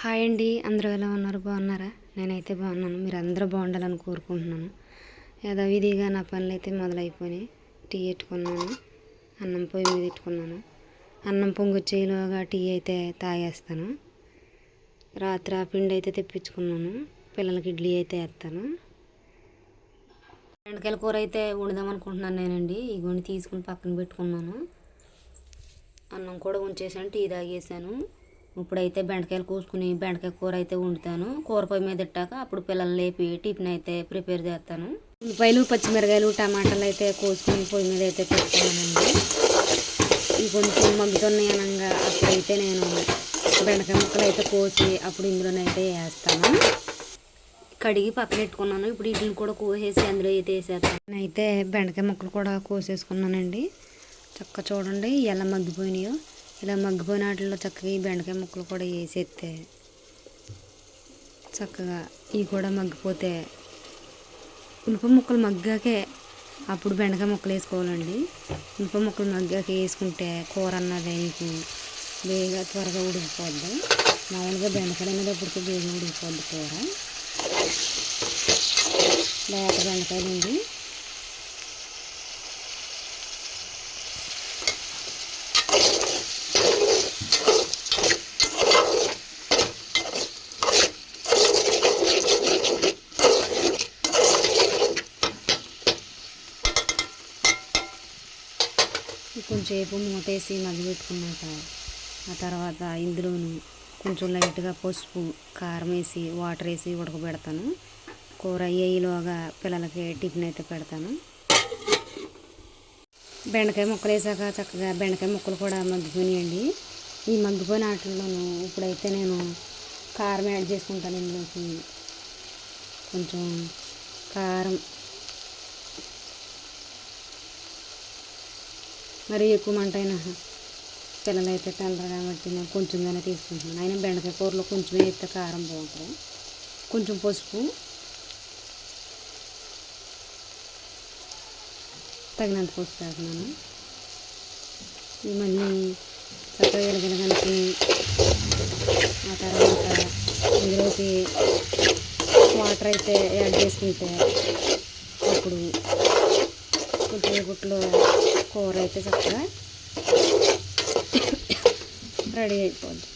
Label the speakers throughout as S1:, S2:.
S1: Hi అండి. అందరూ ఎలా ఉన్నారు? బాగున్నారా? నేనైతే బాగున్నాను. మీరు అందరూ బాగుండాలని కోరుకుంటున్నాను. యథావిధిగా నా పనులు అయితే మొదలైపోయినాయి. టీ పెట్టుకున్నాను. అన్నం పొయ్యి మీద పెట్టుకున్నాను. అన్నం పొంగొచ్చేలోగా టీ అయితే తాగేస్తాను. రాత్రి ఆ పిండి అయితే తెప్పించుకున్నాను. పిల్లలకి ఇడ్లీ అయితే వేస్తాను. బెండకాయల కూర అయితే వండుదామనుకుంటున్నాను నేనండి. ఇగోని తీసుకుని పక్కన పెట్టుకున్నాను. అన్నం కూడా ఉంచేసాను టీ తాగేసాను. ఇప్పుడైతే బెండకాయలు కోసుకుని బెండకాయ కూర అయితే వండుతాను. కూర పొయ్యి మీద ఇట్టాక అప్పుడు పిల్లల్ని లేపి టిఫిన్ అయితే ప్రిపేర్ చేస్తాను. ఉల్లిపాయలు పచ్చిమిరకాయలు టమాటాలు అయితే కోసుకుని పొయ్యి మీద అయితే పెడతానండి. ఇవి కొంచెం మగ్గుతున్నాయి అనగా అప్పుడైతే నేను బెండకాయ ముక్కలు అయితే కోసి అప్పుడు ఇందులోనైతే వేస్తాను. కడిగి పక్కన పెట్టుకున్నాను. ఇప్పుడు వీటిని కూడా కోసేసి అందులో అయితే వేసేస్తాను. నేనైతే బెండకాయ ముక్కలు కూడా కోసేసుకున్నానండి. చక్కగా చూడండి ఎలా మగ్గిపోయినాయో. ఇలా మగ్గిపోయిన వాటిలో చక్కగా ఈ బెండకాయ ముక్కలు కూడా వేసేస్తే చక్కగా ఇవి కూడా మగ్గిపోతే ఉల్లిప ముక్కలు మగ్గాకే అప్పుడు బెండకాయ ముక్కలు వేసుకోవాలండి. ఉల్లిప ముక్కలు మగ్గాక వేసుకుంటే కూర అన్నది మీకు వేగా త్వరగా ఉడికిపోద్ది. మామూలుగా బెండకాయ అనేది అప్పటికి బేగా ఉడికిపోద్ది కూర. లేత బెండకాయలు అండి. కొంచెంసేపు మూతేసి మగ్గిపెట్టుకున్నాక ఆ తర్వాత ఇందులోను కొంచెం లైట్గా పసుపు కారం వేసి వాటర్ వేసి ఉడకబెడతాను. కూర అయ్యేలోగా పిల్లలకి టిఫిన్ అయితే పెడతాను. బెండకాయ ముక్కలు వేసాక చక్కగా బెండకాయ ముక్కలు కూడా మగ్గిపోయినాయండి. ఈ మగ్గిపోయిన వాటిల్లోనూ ఇప్పుడైతే నేను కారం యాడ్ చేసుకుంటాను ఇందులోకి. కొంచెం కారం మరి ఎక్కువ మంట అయినా పిల్లలు అయితే తినరు కాబట్టి నేను కొంచెంగానే తీసుకుంటున్నాను. అయినా బెండకాయ కూరలో కొంచెమే అయితే కారం బాగుంటుంది. కొంచెం పసుపు. తగినంత పసుపు వేస్తున్నాను. ఈ మళ్ళీ చక్కగా కలిపి ఆ తర్వాత ఇందులోకి వాటర్ అయితే యాడ్ చేసుకుంటే అప్పుడు కొంచెం గుట్లు కూర అయితే చక్కగా రెడీ అయిపోద్ది.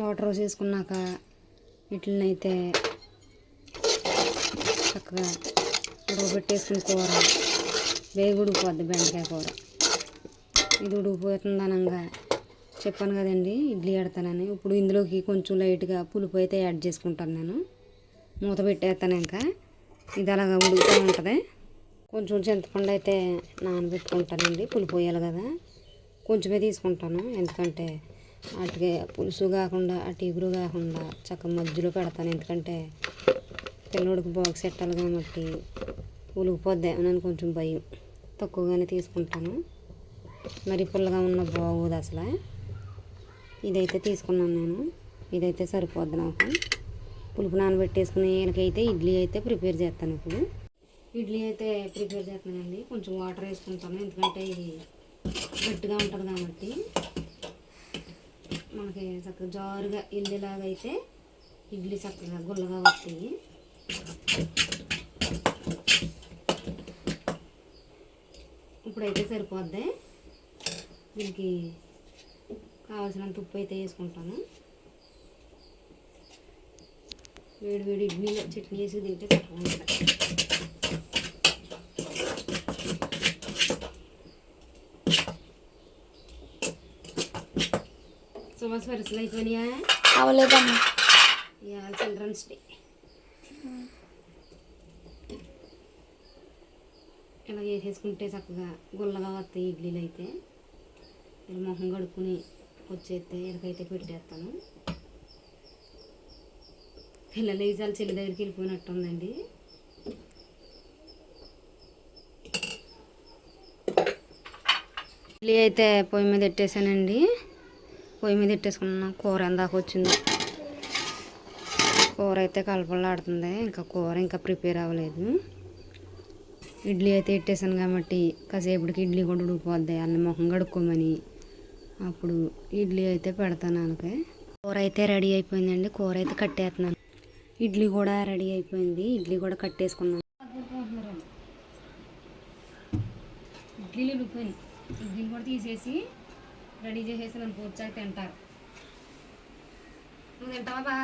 S1: వాటర్ వేసుకున్నాక వీటిని అయితే చక్కగా ఉడకబెట్టేసుకుని కూర వేగి ఉడికిపోద్ది బెండకాయ కూర. ఇది ఉడికిపోతుంది అనగా. చెప్పాను కదండి ఇడ్లీ ఆడతానని ఇప్పుడు ఇందులోకి కొంచెం లైట్గా పులుపు అయితే యాడ్ చేసుకుంటాను నేను. మూత పెట్టేస్తాను ఇంకా. ఇది అలాగా ఉడుకుతూ ఉంటుంది. కొంచెం చింతపండు అయితే నానబెట్టుకుంటానండి పులుపు పోయాలి కదా. కొంచెమే తీసుకుంటాను ఎందుకంటే అటుగా పులుసు కాకుండా అటు ఎగురు కాకుండా చక్క మధ్యలో పెడతాను. ఎందుకంటే పిల్లోడికి బాక్స్ పెట్టాలి కాబట్టి ఉలిగిపోద్ది కొంచెం భయం. తక్కువగానే తీసుకుంటాను. మరి పుల్లగా ఉన్న బాగోదు అసలు. ఇదైతే తీసుకున్నాను నేను. ఇదైతే సరిపోద్ది నాకు. పులుపు నానబెట్టేసుకుని వీళ్ళకైతే ఇడ్లీ అయితే ప్రిపేర్ చేస్తాను ఇప్పుడు. ఇడ్లీ అయితే ప్రిపేర్ చేస్తున్నానండి. కొంచెం వాటర్ వేసుకుంటాను. ఎందుకంటే ఇది గట్టిగా ఉంటుంది కాబట్టి. మనకి చక్కగా జారుగా ఇల్లులాగా అయితే ఇడ్లీ చక్కగా గుల్లగా వస్తాయి. ఇప్పుడైతే సరిపోద్ది. దీనికి కావాల్సినంత ఉప్పు అయితే వేసుకుంటాను. వేడి వేడి ఇడ్లీలో చట్నీ వేసి తింటే తక్కువ సుమారు వరుసలు అయిపోయినాయా?
S2: అవలేదమ్మా.
S1: ఇవాళ చిల్డ్రన్స్ డే. ఇలా చేసేసుకుంటే చక్కగా గుల్లగా వస్తాయి ఇడ్లీలు అయితే? ఇలా మొహం కడుక్కుని వచ్చేస్తే ఇలాకైతే పెట్టేస్తాను. పిల్లలు ఈసారి చెల్లి దగ్గరికి వెళ్ళిపోయినట్టు ఉందండి ఇడ్లీ అయితే పొయ్యి మీద పెట్టేసానండి పొయ్యి మీద పెట్టేసుకున్నాను కూర ఎందాక వచ్చింది. కూర అయితే కలపలాడుతుంది. ఇంకా కూర ఇంకా ప్రిపేర్ అవ్వలేదు. ఇడ్లీ అయితే పెట్టేసాను కాబట్టి కాసేపటికి ఇడ్లీ కూడా ఉడికిపోద్ది. అన్న మొహం కడుక్కోమని. అప్పుడు ఇడ్లీ అయితే పెడతాను అనకే. కూర అయితే రెడీ అయిపోయిందండి. కూర అయితే కట్టేస్తున్నాను. ఇడ్లీ కూడా రెడీ అయిపోయింది. ఇడ్లీ కూడా కట్టేసుకున్నాను. ఇడ్లీలు ఉడికిపోయినాయి ఇడ్లీలు కూడా తీసేసి రెడీ చేసేసి నన్ను పూర్చాక తింటారు. నువ్వు తింటావా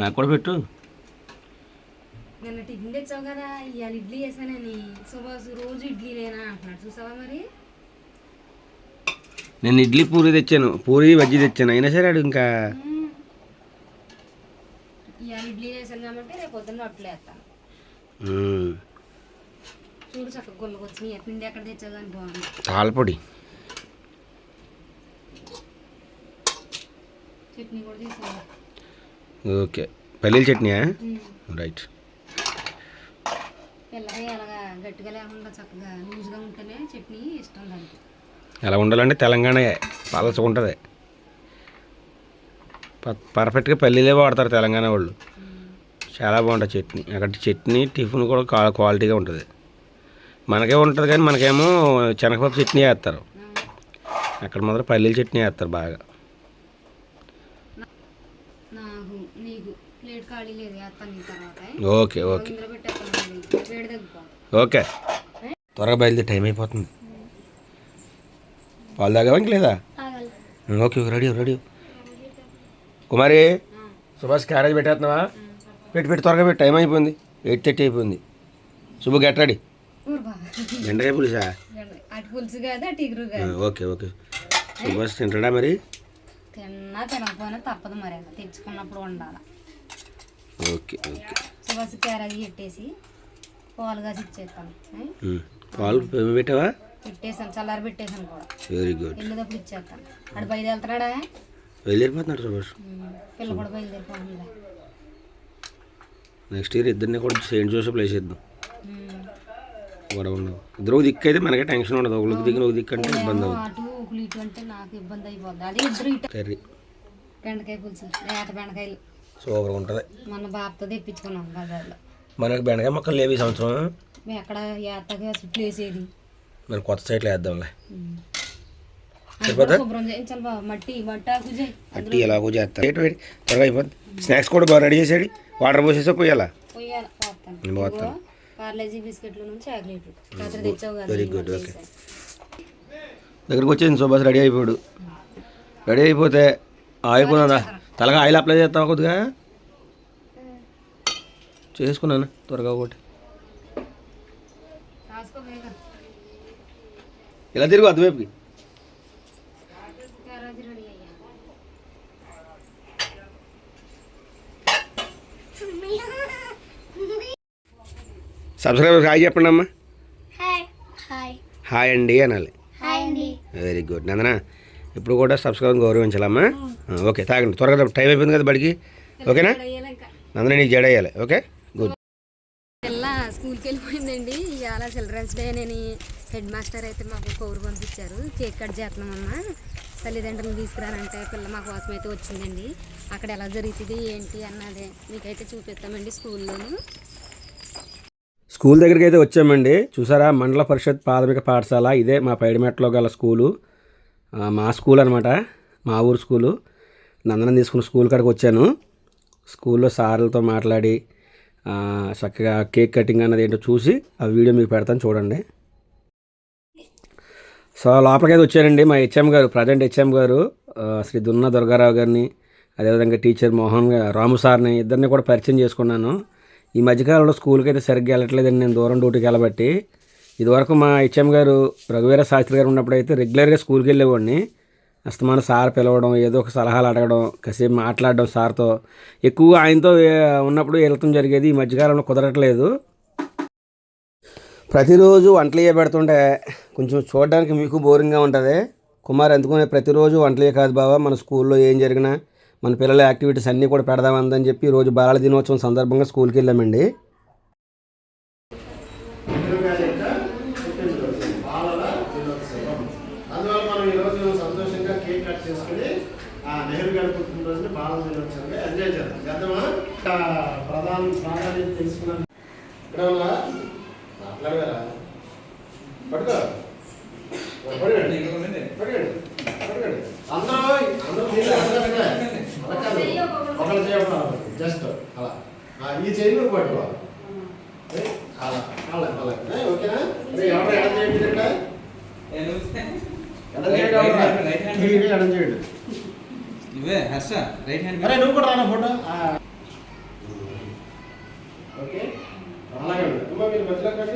S2: నాకు కూడా పెట్టు.
S1: నిన్న టిఫిన్ తెచ్చావు కదా. ఇవాళ ఇడ్లీ చేశానని. సుభాష్ రోజు ఇడ్లీ లేనా అంటున్నాడు. చూసావా మరి?
S2: నేను ఇడ్లీ పూరి తెచ్చాను. పూరి బజ్జీ తెచ్చాను. అయినా సరే ఆడు ఇంకా
S1: ఇడ్లీ వేసాను కాబట్టి రేపు పొద్దున్న అట్లే వేస్తాను
S2: మ్మ్.
S1: చూడు చక్కగా వచ్చినాయి పిండి ఎక్కడ బాగుంది.
S2: తాళపొడి
S1: చట్నీ కూడా తీసుకోవాలి
S2: ఓకే. పల్లీల చట్నీయా? రైట్.
S1: పిల్లకి అలాగా గట్టిగా లేకుండా చక్కగా లూజ్గా ఉంటేనే చట్నీ ఇష్టం దానికి.
S2: ఎలా ఉండాలంటే తెలంగాణ పలసగా ఉంటుంది. ప- పర్ఫెక్ట్గా పల్లీలే వాడతారు తెలంగాణ వాళ్ళు. చాలా బాగుంటుంది చట్నీ. అక్కడ చట్నీ టిఫిన్ కూడా క్వాలిటీగా ఉంటుంది. మనకే ఉంటుంది కానీ మనకేమో శనగపప్పు చట్నీ వేస్తారు. అక్కడ మాత్రం పల్లీల చట్నీ వేస్తారు బాగా. Okay okay. ఓకే. త్వరగా బయలుదేరి టైం అయిపోతుంది. పాలు తాగావా ఇంక లేదా okay ready ready. Kumari Subhash carriage పెట్టేస్తున్నావా? పెట్టి పెట్టి త్వరగా పెట్టి. టైం అయిపోయింది ఎయిట్ థర్టీ అయిపోయింది. Shubha get ready.
S1: ఊరుబా.
S2: ఎండకాయ పులుసా? Okay okay. సుభాష్ తింటాడా మరి?
S1: తిన్నా తినకపోయినా తప్పదు మరి తెచ్చుకున్నప్పుడు ఉండాలి.
S2: Okay okay.
S1: సుభాష్ క్యారేజ్ పెట్టేసి పాలు కాసి ఇచ్చేస్తాను.
S2: పాలు పెట్టావా?
S1: పెట్టేసాను చల్లారి పెట్టేసాను కూడా.
S2: వెరీ గుడ్
S1: వెళ్ళేటప్పుడు ఇచ్చేస్తాను. అటు బయలుదేరుతున్నాడా?
S2: బయలుదేరిపోతున్నాడు సుభాష్.
S1: పిల్ల కూడా బయలుదేరిపోతుందా
S2: నెక్స్ట్ ఇయర్ ఇద్దరిని కూడా సెయింట్ జోసెఫ్ వేసేద్దాం. గొడవ ఉండదు. ఇద్దరు దిక్కు అయితే మనకే టెన్షన్ ఉండదు. ఒకరికి దిగిన ఒక దిక్కు అంటే ఇబ్బంది అవుతుంది కర్రీ
S1: బెండకాయ పులుసు లేత బెండకాయలు.
S2: సూపర్గా ఉంటుంది.
S1: మన బాబుతో తెప్పించుకున్నాం బజార్లో.
S2: మనకి బెండకాయ మొక్కలు లేవు ఈ సంవత్సరం.
S1: ఎక్కడ ఏతగా ప్లేస్ ఏది?
S2: మరి కొత్త సైట్లో వేద్దాంలే.
S1: మట్టి
S2: ఎలాగో చేస్తారు వేడి త్వరగా అయిపోద్ది. స్నాక్స్ కూడా బాగా రెడీ చేసాడు వాటర్ పోసేసా పోయాలా? Very good. ఓకే. దగ్గరికి వచ్చేసింది సుభాష్ రెడీ అయిపోయాడు. రెడీ అయిపోతే ఆయిల్ తలగా ఆయిల్ అప్లై చేస్తావా కొద్దిగా? చేసుకున్నాను త్వరగా ఒకటి
S1: రాసుకో వేగం
S2: ఇలా తిరుగు అటువైపుకి సబ్స్క్రైబర్ హాయ్ చెప్పండి అమ్మా.
S3: హాయ్. హాయ్.
S2: హాయ్ అండి అనాలి.
S3: హాయ్ అండి.
S2: వెరీ గుడ్ నందన ఇప్పుడు కూడా సబ్స్క్రైబ్ గౌరవించాలమ్మా? ఓకే తాగండి. త్వరగా టైం అయిపోయింది కదా బడికి. ఓకేనా?
S1: అయ్యాలి
S2: నందన నీకు జడ వేయాలి. ఓకే? గుడ్
S1: స్కూల్కి వెళ్ళిపోయిందండి. ఇవాళ చిల్డ్రన్స్ డే అని హెడ్ మాస్టర్ అయితే మాకు కౌరు పంపించారు. కేక్ కట్ చేస్తున్నామమ్మ. తల్లిదండ్రులు తీసుకురానంటే పిల్ల మా కోసం అయితే వచ్చిందండి. అక్కడ ఎలా జరుగుతుంది ఏంటి అన్నది మీకైతే చూపిస్తామండి స్కూల్లోను.
S2: స్కూల్ దగ్గరికి అయితే వచ్చామండి. చూసారా మండల పరిషత్ ప్రాథమిక పాఠశాల. ఇదే మా పైడిమెట్లో గల స్కూలు. మా స్కూల్ అనమాట మా ఊరు స్కూలు. నందనం తీసుకున్న స్కూల్ కాడికి వచ్చాను. స్కూల్లో సార్లతో మాట్లాడి చక్కగా కేక్ కటింగ్ అన్నది ఏంటో చూసి ఆ వీడియో మీకు పెడతాను చూడండి. సో లోపలికైతే వచ్చారండి మా హెచ్ఎం గారు ప్రజెంట్ హెచ్ఎం గారు శ్రీ దున్న దుర్గారావు గారిని అదేవిధంగా టీచర్ మోహన్ రాము సార్ని ఇద్దరిని కూడా పరిచయం చేసుకున్నాను. ఈ మధ్యకాలంలో స్కూల్కి అయితే సరిగ్గా వెళ్ళట్లేదండి నేను దూరం డ్యూటీకి వెళ్ళబట్టి. ఇదివరకు మా హెచ్ఎం గారు రఘువీర శాస్త్రి గారు ఉన్నప్పుడు అయితే రెగ్యులర్గా స్కూల్కి వెళ్ళేవాడిని. అస్తమాన సార్ పిలవడం ఏదో ఒక సలహాలు అడగడం కాసేపు మాట్లాడడం సార్తో. ఎక్కువగా ఆయనతో ఉన్నప్పుడు వెళ్ళటం జరిగేది ఈ మధ్యకాలంలో కుదరట్లేదు. ప్రతిరోజు వంటలు చేయబెడుతుంటే పెడుతుంటే కొంచెం చూడడానికి మీకు బోరింగ్గా ఉంటుంది. కుమార్ అందుకునే ప్రతిరోజు వంటలే కాదు బాబా మన స్కూల్లో ఏం జరిగినా మన పిల్లల యాక్టివిటీస్ అన్నీ కూడా పెడదామందని చెప్పి రోజు బాలల దినోత్సవం సందర్భంగా స్కూల్కి వెళ్ళామండి.
S4: ప్రధాన ప్రాధాన్యత తెలుసుకున్నాను ఇక్కడ మాట్లాడగలరా? పట్టుకో పడగండి పడగండి పడగండి అందరూ అందరూ మీరు అందరూ ఇక్కడ. అలా కాదు ఒకళ్ళు చేయడం జస్ట్ అలా. ఆ, ఈ చేయి నువ్వు పట్టుకో. ఏ, అలా. అలా అలా. ఓకేనా? ఎవరు ఎడం చేయండి ఎడం చేయండి
S5: నువ్వే హర్ష రైట్ హ్యాండ్.
S4: అరే నువ్వు కూడా రానా ఫోటో? ఆ. ఓకే. అలాగే. అమ్మా మీరు మధ్యలో కండి.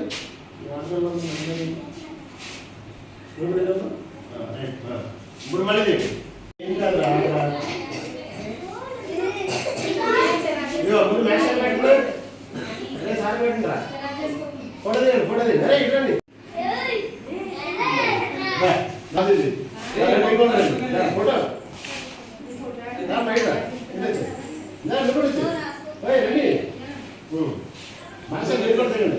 S4: మీ ఆటోలో ఉంది, మధ్యలో ఉంది. నువ్వు కూడా ఇదమ్మా. ఆ, రైట్, ఆ. ఇప్పుడు మళ్ళీ చేయండి. ఏం కాదు రా, రా. ఇదిగో, ముందు మ్యాచ్ సెట్ పెట్టండి. అరే సార్ పెట్టండి రా. ఫోటో తీయండి ఫోటో తీయండి అరే ఇటు రండి రా, నాది ఇది. రా, రండి, ఇంకోటి రండి. రా, ఫోటో రా, బయట రా. ఇటు వచ్చి. రా, నువ్వు కూడా వచ్చి. ఓయ్, రండి. ఉమ్. మాస్టర్ మీరు కూడా తిరగండి.